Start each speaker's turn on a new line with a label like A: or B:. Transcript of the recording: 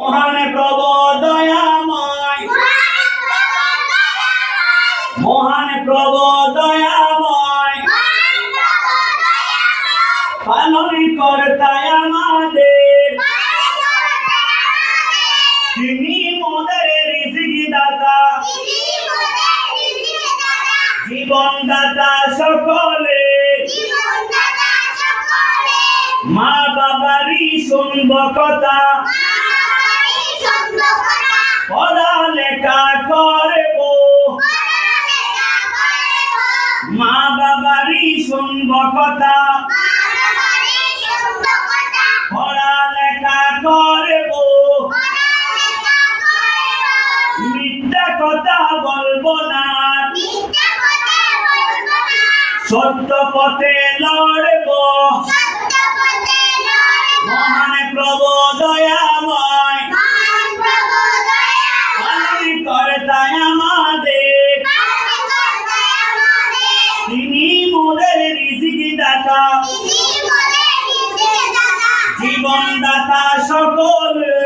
A: মহান প্রভু দয়াময়। মহান প্রভু দয়াময়। পালন কর্তায় আমাদের। তিনি মোদের রিজিক দাতা জীবন দাতা সকলে। মা বাবারই শুনব কথা মা বাবারই শুনব কথা পড়ালেখা করব মিথ্যা কথা বলব না। সত্য পথে লড়ব। দাতা। জীবন দাতা সকলে।